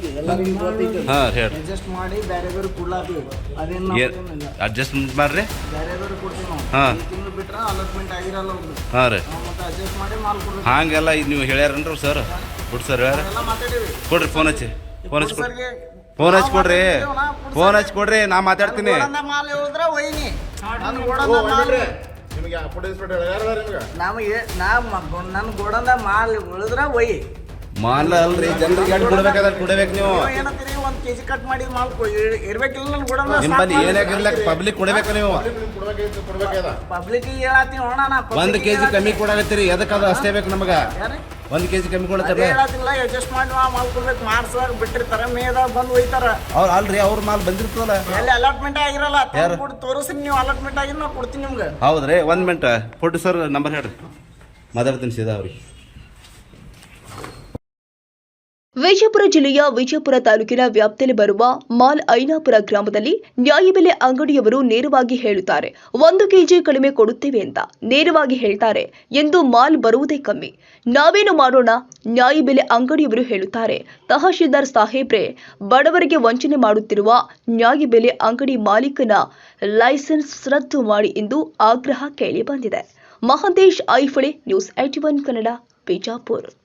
ಐತಿ ಎಲ್ಲರಿಗೂ ಗೊತ್ತೈತಿ ಹಾಂ ಹೇಳಿ. ಅಡ್ಜಸ್ಟ್ ಮಾಡಿ ಬೇರೆದವ್ರಿಗೆ ಕೊಡ್ಲಾತೀವಿ ಅದೇನು ಏನು ಅಡ್ಜಸ್ಟ್ಮೆಂಟ್ ಮಾಡ್ರಿ. ಬೇರೆದವ್ರಿಗೆ ಕೊಡ್ತೀವಿ ನಾವು. ಹಾ. ಈ ತಿಂಗಳು ಬಿಟ್ರೆ ಅಲಾಟ್ಮೆಂಟ್ ಆಗಿರಲ್ಲ ಅವ್ರದ್ದು ಹಾಂ ರೀ. ನಾವು ಮತ್ತೆ ಅಡ್ಜಸ್ಟ್ ಮಾಡಿ ಮಾಲ್ ಕೊಡ್ಬೇಕು. ಹಾಗೆಲ್ಲ ಇದು ನೀವು ಹೇಳ್ಯಾರನ್ರಿ ಸರ್ ಬಿಡ್ ಸರ್ ಹೇಳ್ಯಾರ. ಎಲ್ಲ ಮಾತಾಡೀವಿ. ಕೊಡ್ರಿ ಫೋನ್ ಹಚ್ಚಿ. ಫೋನ್ ಹಚ್ಚಿ ಕೊಡ್ರಿ. ಸರ್ಗೆ ಫೋನ್ ಹಚ್ಚಿ ಕೊಡ್ರಿ. ಫೋನ್ ಹಚ್ಚಿ ಕೊಡ್ರಿ ನಾ ಮಾತಾಡ್ತೀನಿ. ಗೋಡಂದ ಮಾಲ್ ಹೇಳಿದ್ರೆ ಒಯ್ನಿ ನನ್ನ ಗೋಡಂದ ಮಾಲ್. ನಿಮಗೆ ಫುಡ್ ಇನ್ಸ್ಪೆಕ್ಟರ್ ಯಾರು ನಿಮ್ಗೆ? ನಮಗೆ ನಾ ನನ್ನ ಗೋಡಂದ ಮಾಲ್ ಉಳಿದ್ರೆ ಒಯ್ಯಿ ಮಾಲ್ ಅಲ್ರಿ ಜನರಿಗೆ ಎಷ್ಟು ಕೊಡ್ಬೇಕಾದ್ರೆ ಕೊಡ್ಬೇಕು ನೀವು. ಏನಂತೀರಿ ಒಂದ್ ಕೆಜಿ ಕಟ್ ಮಾಡಿ ಮಾಲ್ ಇರ್ಬೇಕಿಲ್ಲ ನನ್ನ ಗೋಡಂದ ನಿಮ್ಮಲ್ಲಿ ಏನಾಗಿರ್ಲಕ್ಕ ಪಬ್ಲಿಕ್ ಕೊಡ್ಬೇಕು ನೀವು. ಪಬ್ಲಿಕ್ ಹೇಳತ್ತೀನಿ ಅಣ್ಣ ನಾ ಒಂದ್ ಕೆಜಿ ಕಮ್ಮಿ. ಕೊಡಾಕತ್ತೀರಿ ಎದಕ್ಕೆ ಅದು ಅಷ್ಟೇ ಬೇಕು ನಮಗ? ಒಂದ್ ಕೆಜಿ ಕಮ್ಮಿ ಕೊಡತ್ತಾರ ಹೇಳತ್ತಿಲ್ಲ ಅಡ್ಜಸ್ಟ್ ಮಾಡಿ ನಾವು ಮಾಲ್ ಕೊಡ್ಬೇಕು ಮಾಡ್ಸೋರ್ ಬಿಟ್ಟಿರ್ತಾರ ಮೇದ ಬಂದು ಒಯ್ತಾರ. ಅವ್ರ ಅಲ್ರಿ ಅವ್ರ ಮಾಲ್ ಬಂದಿರ್ತದಲ್ಲ? ಎಲ್ಲಿ ಅಲಾಟ್ಮೆಂಟ್ ಆಗಿರಲ್ಲ? ಕೊಟ್ಟು ತೋರಿಸ್ರಿ ನೀವು ಅಲಾಟ್ಮೆಂಟ್ ಆಗಿರ ನಾವು ಕೊಡ್ತೀನಿ ನಿಮ್ಗೆ. ಹೌದ್ರಿ ಒಂದ್ ಮಿನಿಟ್ ಕೊಟ್ಟು ಸರ್ ನಂಬರ್ ಹೇಳ್ರಿ. ಮಾತಾಡ್ತೀನಿ ಸೀದಾ ಅವ್ರಿಗೆ. ವಿಜಯಪುರ ಜಿಲ್ಲೆಯ ವಿಜಯಪುರ ತಾಲೂಕಿನ ವ್ಯಾಪ್ತಿಯಲ್ಲಿ ಬರುವ ಮಾಲ್ ಐನಾಪುರ ಗ್ರಾಮದಲ್ಲಿ ನ್ಯಾಯಬೆಲೆ ಅಂಗಡಿಯವರು ನೇರವಾಗಿ ಹೇಳುತ್ತಾರೆ. ಒಂದು ಕೆಜಿ ಕಡಿಮೆ ಕೊಡುತ್ತೇವೆ ಅಂತ ನೇರವಾಗಿ ಹೇಳ್ತಾರೆ ಎಂದು ಮಾಲ್ ಬರುವುದೇ ಕಮ್ಮಿ. ನಾವೇನು ಮಾಡೋಣ? ನ್ಯಾಯಬೆಲೆ ಅಂಗಡಿಯವರು ಹೇಳುತ್ತಾರೆ. ತಹಶೀಲ್ದಾರ್ ಸಾಹೇಬ್ರೆ, ಬಡವರಿಗೆ ವಂಚನೆ ಮಾಡುತ್ತಿರುವ ನ್ಯಾಯಬೆಲೆ ಅಂಗಡಿ ಮಾಲೀಕನ ಲೈಸೆನ್ಸ್ ರದ್ದು ಮಾಡಿ ಎಂದು ಆಗ್ರಹ ಕೇಳಿ ಬಂದಿದೆ. Mahantesh Aiphale, news IT one Kannada, Bijapur.